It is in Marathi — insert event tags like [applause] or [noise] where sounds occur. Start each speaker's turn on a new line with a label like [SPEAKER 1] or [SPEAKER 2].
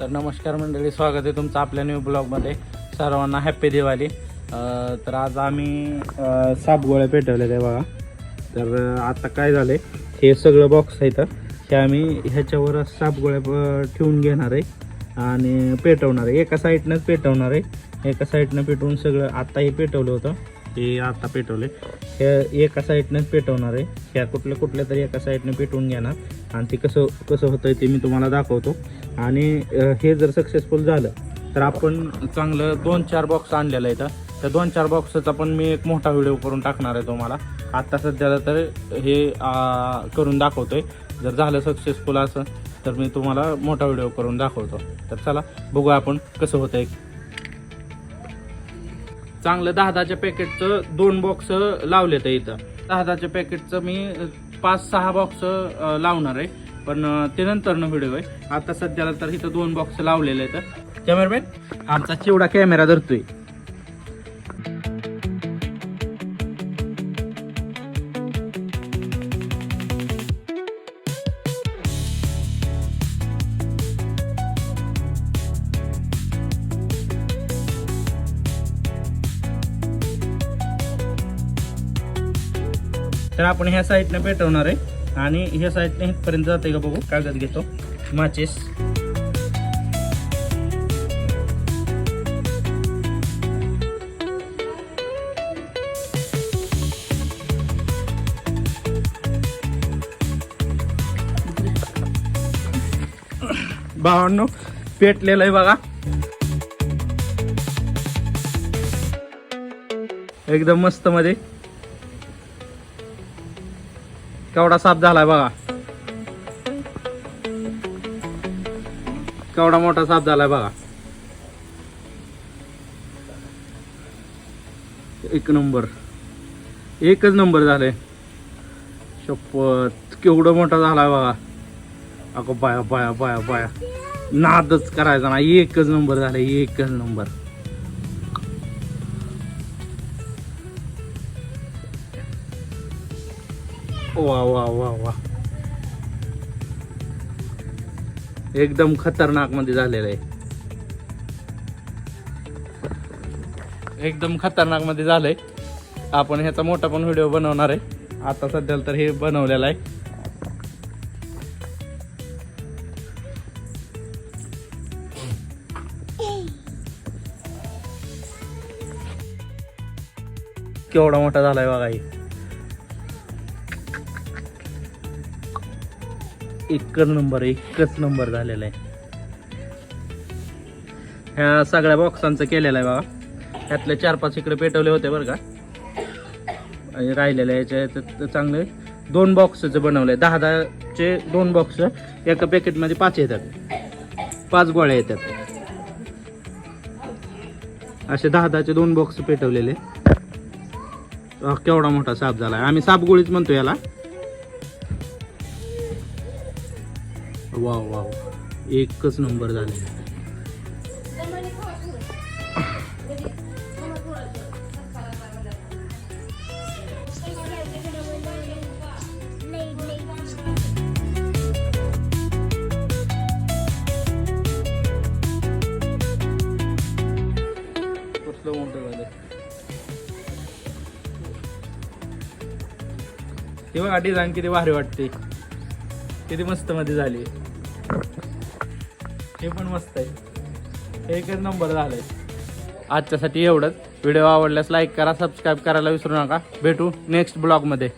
[SPEAKER 1] तर नमस्कार मंडळी स्वागत आहे तुमचं आपल्या न्यू ब्लॉगमध्ये सर्वांना हॅप्पी दिवाळी. तर आज आम्ही साप गोळ्या पेटवल्या आहे बघा. तर आता काय झालं आहे हे सगळं बॉक्स आहे तर हे आम्ही ह्याच्यावर साप गोळ्या ठेवून घेणार आहे आणि पेटवणार आहे. एका साईडनंच पेटवणार आहे. एका साईडनं पेटवून सगळं आत्ताही हे पेटवलं होतं. ते आता पेटवले. हे एका साईडनंच पेटवणार आहे. ह्या कुठल्या कुठल्या तरी एका साईडनं पेटवून घेणार. आणि ते कसं कसं होतं ते मी तुम्हाला दाखवतो. आणि हे जर सक्सेसफुल झालं तर आपण चांगलं दोन चार बॉक्स आणलेलं आहे इथं. त्या दोन चार बॉक्सचा पण मी एक मोठा व्हिडिओ करून टाकणार आहे तुम्हाला. आत्ता सध्याला तर हे करून दाखवतोय. जर झालं सक्सेसफुल असं तर मी तुम्हाला मोठा व्हिडिओ करून दाखवतो. तर चला बघू आपण कसं होतं एक चांगलं दहा दहाच्या पॅकेटचं दोन बॉक्स लावलेत इथं. दहा दहाच्या पॅकेटचं मी पाच सहा बॉक्स लावणार आहे. पण ते नंतरनं व्हिडिओ आहे. आता सध्याला तर इथं दोन बॉक्स लावलेले आहेत. कॅमेरामॅन आमचा चिवडा कॅमेरा धरतोय. तर आपण ह्या साईडनं पेटवणार आहे. आणि ह्या साईडने इथपर्यंत जाते का बघू? कागद घेतो. माचेस. भावांनो पेटलेलं आहे बघा. एकदम मस्त मध्ये. केवढा साफ झालाय बघा. केवढा मोठा साफ झालाय बघा. एक नंबर. एकच नंबर झालाय शपथ केवढं मोठा झालाय बघा. अगो बाया बाया बाया बाया. नादच करायचा ना एकच नंबर झालाय एकच नंबर. वा वा वा वा एकदम खतरनाकमध्ये झालेलं आहे. एकदम खतरनाकमध्ये झालंय. आपण ह्याचा मोठा पण व्हिडिओ बनवणार आहे. आता सध्याला तर हे बनवलेलं आहे. केवढा मोठा झालाय बघा एकच नंबर एकच नंबर झालेला आहे. ह्या सगळ्या बॉक्सांचं केलेलं आहे बाबा. ह्यातले चार पाच इकडे पेटवले होते बरं का. आणि राहिलेले याच्या याच्यात चांगले. दोन बॉक्सचं बनवलंय. दहा दहाचे दोन बॉक्स एका पॅकेटमध्ये पाच येतात. पाच गोळ्या येतात. असे दहा दहाचे दोन बॉक्स पेटवलेले. केवढा मोठा साप झाला. आम्ही सापगोळीच म्हणतो याला. वाव वा एकच नंबर झाले. ते बघा डिझाईन किती भारी वाटते. किती मस्त मध्ये झाली. [laughs] हे पण मस्त आहे. एकच नंबर झालाय. आजच्यासाठी एवढंच. व्हिडिओ आवडल्यास लाईक करा सबस्क्राईब करायला विसरू नका. भेटू नेक्स्ट ब्लॉगमध्ये